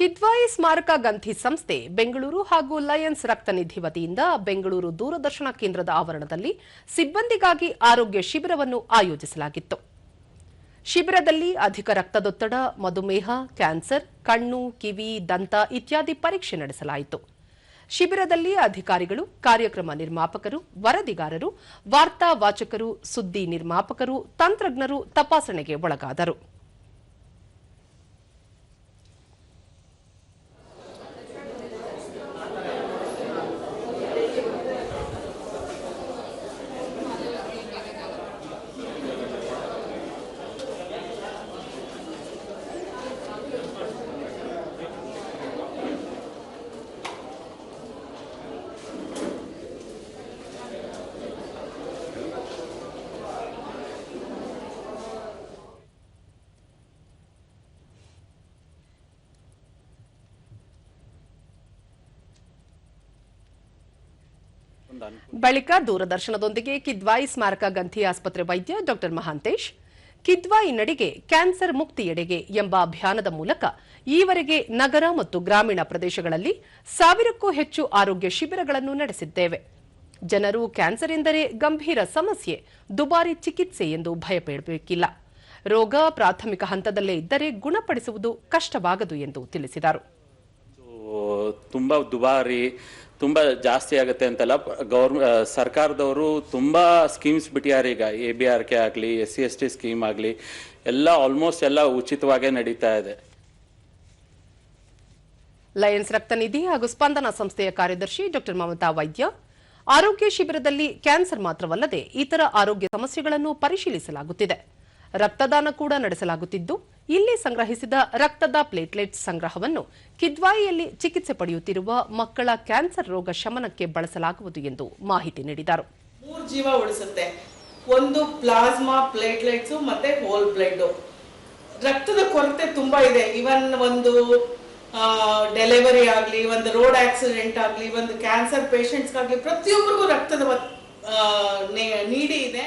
ಕಿದ್ವಾಯಿ ಸ್ಮಾರಕ ಗಂಥಿ ಸಂಸ್ಥೆ ಬೆಂಗಳೂರು ಹಾಗೂ ಲಯನ್ಸ್ ರಕ್ತನಿಧಿ ವತಿಯಿಂದ ಬೆಂಗಳೂರು ದೂರದರ್ಶನ ಕೇಂದ್ರದ ಆವರಣದಲ್ಲಿ ಸಿಬ್ಬಂದಿಗಾಗಿ ಆರೋಗ್ಯ ಶಿಬಿರವನ್ನು ಆಯೋಜಿಸಲಾಗಿತ್ತು. ಶಿಬಿರದಲ್ಲಿ ಅಧಿಕ ರಕ್ತದೊತ್ತಡ, ಮಧುಮೇಹ, ಕ್ಯಾನ್ಸರ್, ಕಣ್ಣು, ಕಿವಿ, ದಂತ ಇತ್ಯಾದಿ ಪರೀಕ್ಷೆ ನಡೆಸಲಾಯಿತು. ಶಿಬಿರದಲ್ಲಿ ಅಧಿಕಾರಿಗಳು, ಕಾರ್ಯಕ್ರಮ ನಿರ್ಮಾಪಕರು, ವರದಿಗಾರರು, ವಾರ್ತಾ ವಾಚಕರು, ಸುದ್ದಿ ನಿರ್ಮಾಪಕರು, ತಂತ್ರಜ್ಞರು ತಪಾಸಣೆಗೆ ಒಳಗಾದರು. ಬಳಿಕ ದೂರದರ್ಶನದೊಂದಿಗೆ ಕಿದ್ವಾಯಿ ಸ್ಮಾರಕ ಗಂಥಿ ಆಸ್ಪತ್ರೆ ವೈದ್ಯ ಡಾಕ್ಟರ್ ಮಹಾಂತೇಶ್, ಕಿದ್ವಾಯಿ ನಡಿಗೆ ಕ್ಯಾನ್ಸರ್ ಮುಕ್ತಿಯೆಡೆಗೆ ಎಂಬ ಅಭಿಯಾನದ ಮೂಲಕ ಈವರೆಗೆ ನಗರ ಮತ್ತು ಗ್ರಾಮೀಣ ಪ್ರದೇಶಗಳಲ್ಲಿ ಸಾವಿರಕ್ಕೂ ಹೆಚ್ಚು ಆರೋಗ್ಯ ಶಿಬಿರಗಳನ್ನು ನಡೆಸಿದ್ದೇವೆ. ಜನರು ಕ್ಯಾನ್ಸರ್ ಎಂದರೆ ಗಂಭೀರ ಸಮಸ್ಯೆ, ದುಬಾರಿ ಚಿಕಿತ್ಸೆ ಎಂದು ಭಯಪಡಬೇಕಿಲ್ಲ. ರೋಗ ಪ್ರಾಥಮಿಕ ಹಂತದಲ್ಲೇ ಇದ್ದರೆ ಗುಣಪಡಿಸುವುದು ಕಷ್ಟವಾಗದು ಎಂದು ತಿಳಿಸಿದರು. ತುಂಬ ದುಬಾರಿ ತುಂಬ ಜಾಸ್ತಿ ಆಗುತ್ತೆ ಅಂತಲ್ಲ. ಗೌರ್ಮೆ ಸರ್ಕಾರದವರು ತುಂಬ ಸ್ಕೀಮ್ಸ್ ಬಿಟ್ಟಿದ್ದಾರೆ ಈಗ. ಎ ಬಿ ಆರ್ ಕೆ ಆಗಲಿ, S C S T scheme ಆಗಲಿ, ಎಲ್ಲ ಆಲ್ಮೋಸ್ಟ್ ಎಲ್ಲ ಉಚಿತವಾಗೇ ನಡೀತಾ ಇದೆ. ಲಯನ್ಸ್ ರಕ್ತನಿಧಿ ಹಾಗೂ ಸ್ಪಂದನ ಸಂಸ್ಥೆಯ ಕಾರ್ಯದರ್ಶಿ ಡಾಕ್ಟರ್ ಮಮತಾ ವೈದ್ಯ, ಆರೋಗ್ಯ ಶಿಬಿರದಲ್ಲಿ ಕ್ಯಾನ್ಸರ್ ಮಾತ್ರವಲ್ಲದೆ ಇತರ ಆರೋಗ್ಯ ಸಮಸ್ಯೆಗಳನ್ನು ಪರಿಶೀಲಿಸಲಾಗುತ್ತಿದೆ. ರಕ್ತದಾನ ಕೂಡ ನಡೆಸಲಾಗುತ್ತಿದ್ದು ಇಲ್ಲಿ ಸಂಗ್ರಹಿಸಿದ ರಕ್ತದ ಪ್ಲೇಟ್ಲೆಟ್ ಸಂಗ್ರಹವನ್ನು ಕಿದ್ವಾಯಿಯಲ್ಲಿ ಚಿಕಿತ್ಸೆ ಪಡೆಯುತ್ತಿರುವ ಮಕ್ಕಳ ಕ್ಯಾನ್ಸರ್ ರೋಗ ಶಮನಕ್ಕೆ ಬಳಸಲಾಗುವುದು ಎಂದು ಮಾಹಿತಿ ನೀಡಿದರು. ಮೂರು ಜೀವ ಉಳಿಸುತ್ತೆ. ಒಂದು ಪ್ಲಾಸ್ಮಾ ಪ್ಲೇಟ್ಲೆಟ್ಸ್ ಮತ್ತೆ ಹೋಲ್ ಬ್ಲಡ್ ರಕ್ತದ ಕೊರತೆ ತುಂಬಾ ಇದೆ. ಇವನ್ ಒಂದು ಡೆಲಿವರಿ ಆಗಲಿ, ಒಂದು ರೋಡ್ ಆಕ್ಸಿಡೆಂಟ್ ಆಗಲಿ, ಒಂದು ಕ್ಯಾನ್ಸರ್ ಪೇಷಂಟ್ಸ್ಗಾಗಲಿ ಪ್ರತಿಯೊಬ್ಬರಿಗೂ ರಕ್ತದ ನೀಡಿ ಇದೆ.